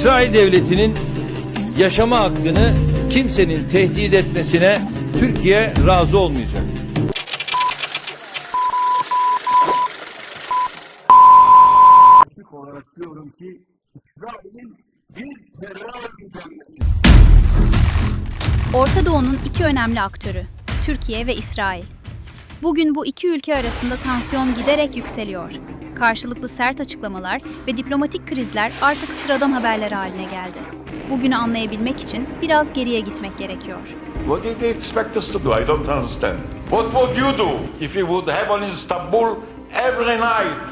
İsrail devletinin yaşama hakkını kimsenin tehdit etmesine Türkiye razı olmayacak. Türk olarak diyorum ki İsrail'in bir terör devleti. Orta Doğu'nun iki önemli aktörü, Türkiye ve İsrail. Bugün bu iki ülke arasında tansiyon giderek yükseliyor. Karşılıklı sert açıklamalar ve diplomatik krizler artık sıradan haberler haline geldi. Bugünü anlayabilmek için biraz geriye gitmek gerekiyor. What did they expect us to do? I don't understand. What would you do if you would have on Istanbul every night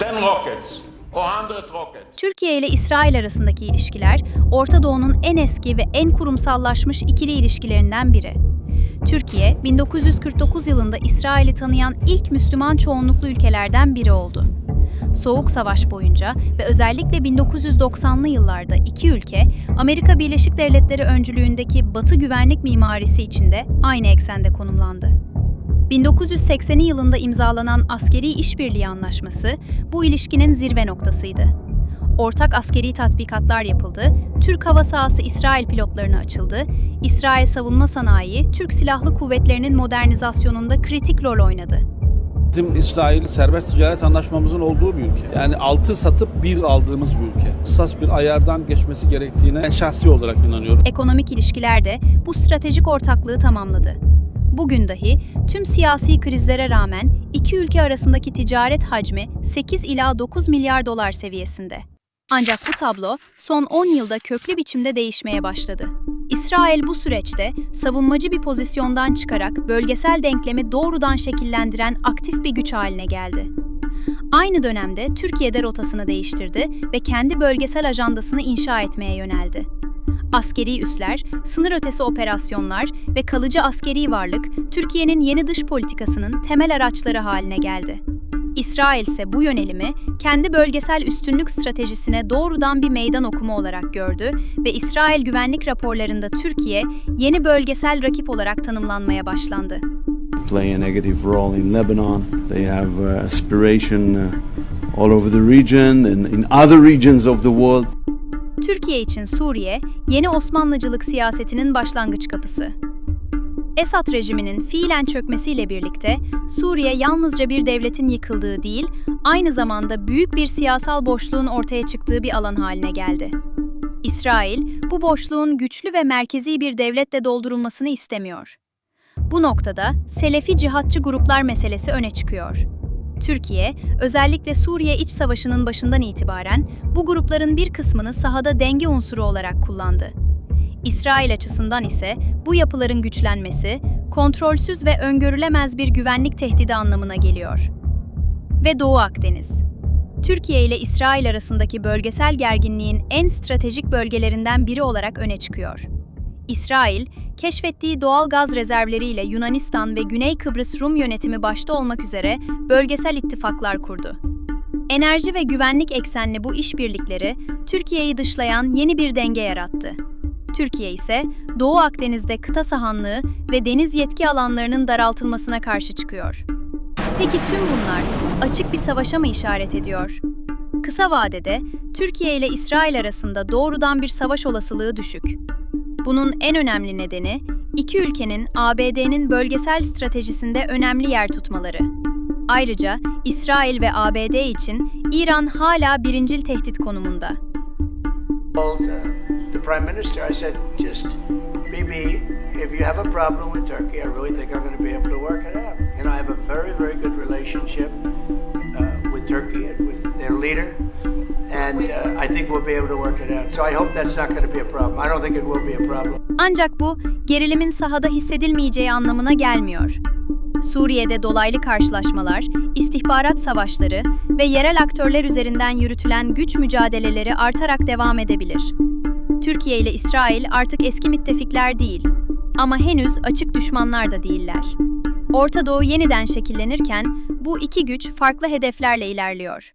10 rockets or 100 rockets? Türkiye ile İsrail arasındaki ilişkiler, Orta Doğu'nun en eski ve en kurumsallaşmış ikili ilişkilerinden biri. Türkiye, 1949 yılında İsrail'i tanıyan ilk Müslüman çoğunluklu ülkelerden biri oldu. Soğuk Savaş boyunca ve özellikle 1990'lı yıllarda iki ülke, Amerika Birleşik Devletleri öncülüğündeki Batı güvenlik mimarisi içinde aynı eksende konumlandı. 1980 yılında imzalanan Askeri İşbirliği Anlaşması bu ilişkinin zirve noktasıydı. Ortak askeri tatbikatlar yapıldı, Türk hava sahası İsrail pilotlarına açıldı, İsrail savunma sanayi, Türk Silahlı Kuvvetleri'nin modernizasyonunda kritik rol oynadı. Bizim İsrail serbest ticaret anlaşmamızın olduğu bir ülke. Yani altı satıp bir aldığımız bir ülke. Kısas bir ayardan geçmesi gerektiğine ben şahsi olarak inanıyorum. Ekonomik ilişkiler de bu stratejik ortaklığı tamamladı. Bugün dahi tüm siyasi krizlere rağmen iki ülke arasındaki ticaret hacmi 8 ila 9 milyar dolar seviyesinde. Ancak bu tablo son 10 yılda köklü biçimde değişmeye başladı. İsrail bu süreçte savunmacı bir pozisyondan çıkarak bölgesel denklemi doğrudan şekillendiren aktif bir güç haline geldi. Aynı dönemde Türkiye de rotasını değiştirdi ve kendi bölgesel ajandasını inşa etmeye yöneldi. Askeri üsler, sınır ötesi operasyonlar ve kalıcı askeri varlık Türkiye'nin yeni dış politikasının temel araçları haline geldi. İsrail ise bu yönelimi kendi bölgesel üstünlük stratejisine doğrudan bir meydan okuma olarak gördü ve İsrail güvenlik raporlarında Türkiye yeni bölgesel rakip olarak tanımlanmaya başlandı. play a negative role in Lebanon. They have uh, aspiration uh, all over the region and in other regions of the world. Türkiye için Suriye, yeni Osmanlıcılık siyasetinin başlangıç kapısı. Esad rejiminin fiilen çökmesiyle birlikte Suriye yalnızca bir devletin yıkıldığı değil, aynı zamanda büyük bir siyasal boşluğun ortaya çıktığı bir alan haline geldi. İsrail, bu boşluğun güçlü ve merkezi bir devletle doldurulmasını istemiyor. Bu noktada Selefi cihatçı gruplar meselesi öne çıkıyor. Türkiye, özellikle Suriye İç Savaşı'nın başından itibaren bu grupların bir kısmını sahada denge unsuru olarak kullandı. İsrail açısından ise bu yapıların güçlenmesi, kontrolsüz ve öngörülemez bir güvenlik tehdidi anlamına geliyor. Ve Doğu Akdeniz. Türkiye ile İsrail arasındaki bölgesel gerginliğin en stratejik bölgelerinden biri olarak öne çıkıyor. İsrail, keşfettiği doğal gaz rezervleriyle Yunanistan ve Güney Kıbrıs Rum yönetimi başta olmak üzere bölgesel ittifaklar kurdu. Enerji ve güvenlik eksenli bu işbirlikleri Türkiye'yi dışlayan yeni bir denge yarattı. Türkiye ise Doğu Akdeniz'de kıta sahanlığı ve deniz yetki alanlarının daraltılmasına karşı çıkıyor. Peki tüm bunlar açık bir savaşa mı işaret ediyor? Kısa vadede Türkiye ile İsrail arasında doğrudan bir savaş olasılığı düşük. Bunun en önemli nedeni iki ülkenin ABD'nin bölgesel stratejisinde önemli yer tutmaları. Ayrıca İsrail ve ABD için İran hala birincil tehdit konumunda. the prime minister, I said, just Bibi, if you have a problem with Turkey, I really think I'm going to be able to work it out. You know, I have a very, very good relationship uh, with Turkey and with their leader, and uh, I think we'll be able to work it out. So I hope that's not going to be a problem. I don't think it will be a problem. Ancak bu gerilimin sahada hissedilmeyeceği anlamına gelmiyor. Suriye'de dolaylı karşılaşmalar, istihbarat savaşları ve yerel aktörler üzerinden yürütülen güç mücadeleleri artarak devam edebilir. Türkiye ile İsrail artık eski müttefikler değil ama henüz açık düşmanlar da değiller. Orta Doğu yeniden şekillenirken bu iki güç farklı hedeflerle ilerliyor.